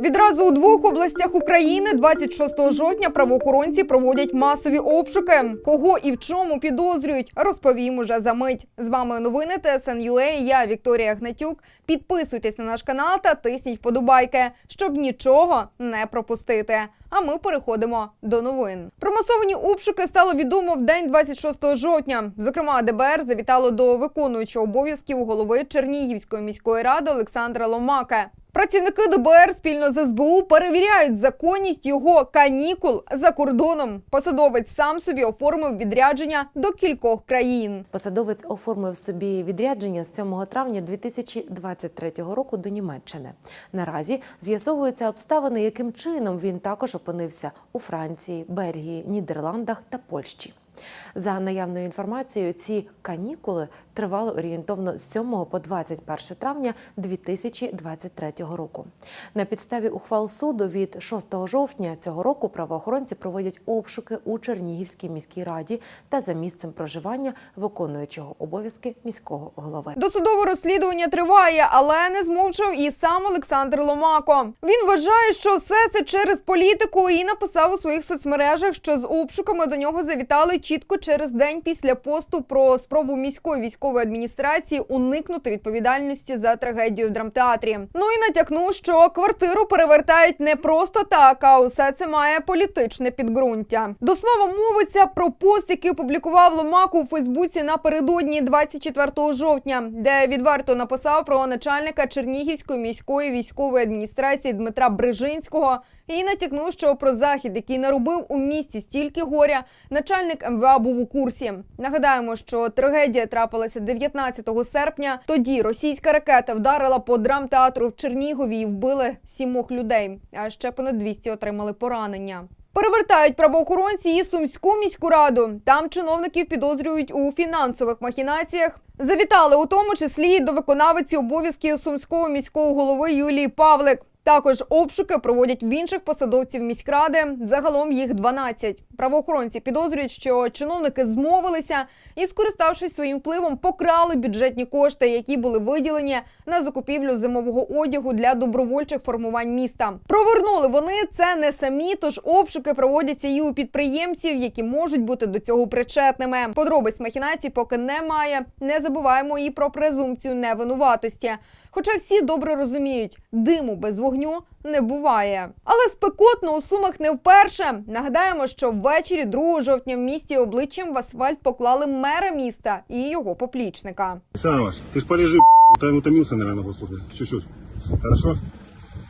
Відразу у двох областях України 26 жовтня правоохоронці проводять масові обшуки. Кого і в чому підозрюють, розповім уже за мить. З вами новини ТСН.UA, Я Вікторія Гнатюк. Підписуйтесь на наш канал та тисніть вподобайки, щоб нічого не пропустити. А ми переходимо до новин. Про масовані обшуки стало відомо в день 26 жовтня. Зокрема, ДБР завітало до виконуючого обов'язків голови Чернігівської міської ради Олександра Ломаке. Працівники ДБР спільно з СБУ перевіряють законність його канікул за кордоном. Посадовець сам собі оформив відрядження до кількох країн. Посадовець оформив собі відрядження з 7 травня 2023 року до Німеччини. Наразі з'ясовуються обставини, яким чином він також опинився у Франції, Бельгії, Нідерландах та Польщі. За наявною інформацією, ці канікули тривали орієнтовно з 7 по 21 травня 2023 року. На підставі ухвал суду від 6 жовтня цього року правоохоронці проводять обшуки у Чернігівській міській раді та за місцем проживання виконуючого обов'язки міського голови. Досудове розслідування триває, але не змовчав і сам Олександр Ломако. Він вважає, що все це через політику і написав у своїх соцмережах, що з обшуками до нього завітали чітко через день після посту про спробу міської військової адміністрації уникнути відповідальності за трагедію в драмтеатрі. Ну і натякнув, що квартиру перевертають не просто так, а усе це має політичне підґрунтя. До слова мовиться про пост, який опублікував Ломаку у Фейсбуці напередодні 24 жовтня, де відверто написав про начальника Чернігівської міської військової адміністрації Дмитра Брижинського і натякнув, що про захід, який наробив у місті стільки горя, начальник МВА був у курсі. Нагадаємо, що трагедія трапилася 19 серпня. Тоді російська ракета вдарила по драмтеатру в Чернігові і вбили сімох людей. А ще понад 200 отримали поранення. Перевертають правоохоронці і сумську міську раду. Там чиновників підозрюють у фінансових махінаціях. Завітали у тому числі до виконавиці обов'язків сумського міського голови Юлії Павлик. Також обшуки проводять в інших посадовців міськради. Загалом їх 12. Правоохоронці підозрюють, що чиновники змовилися і, скориставшись своїм впливом, покрали бюджетні кошти, які були виділені на закупівлю зимового одягу для добровольчих формувань міста. Провернули вони це не самі, тож обшуки проводяться і у підприємців, які можуть бути до цього причетними. Подробиць махінацій поки немає. Не забуваємо і про презумпцію невинуватості. Хоча всі добре розуміють, диму без вогню не буває. Але спекотно у сумах не вперше. Нагадаємо, що ввечері 2 жовтня в місті обличчям в асфальт поклали мера міста і його поплічника. Александр ти ж полежи, та утомился, наверное, на службі. Чуть-чуть. Хорошо?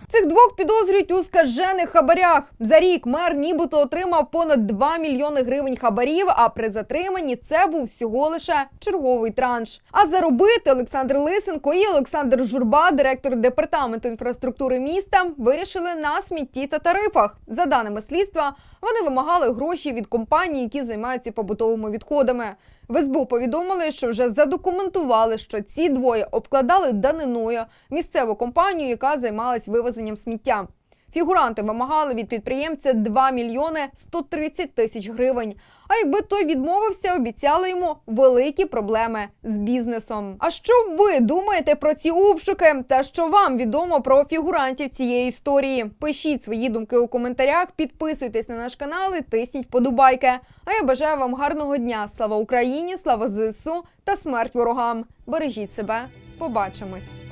Цих двох підозрюють у скажених хабарях. За рік мер нібито отримав понад 2 мільйони гривень хабарів, а при затриманні це був всього лише черговий транш. А заробити Олександр Лисенко і Олександр Журба, директор департаменту інфраструктури міста, вирішили на смітті та тарифах. За даними слідства, вони вимагали гроші від компаній, які займаються побутовими відходами. В СБУ повідомили, що вже задокументували, що ці двоє обкладали даниною місцеву компанію, яка займалась вивезенням сміття. Фігуранти вимагали від підприємця 2 мільйони 130 тисяч гривень. А якби той відмовився, обіцяли йому великі проблеми з бізнесом. А що ви думаєте про ці обшуки? Та що вам відомо про фігурантів цієї історії? Пишіть свої думки у коментарях, підписуйтесь на наш канал і тисніть вподобайки. А я бажаю вам гарного дня. Слава Україні, слава ЗСУ та смерть ворогам. Бережіть себе. Побачимось.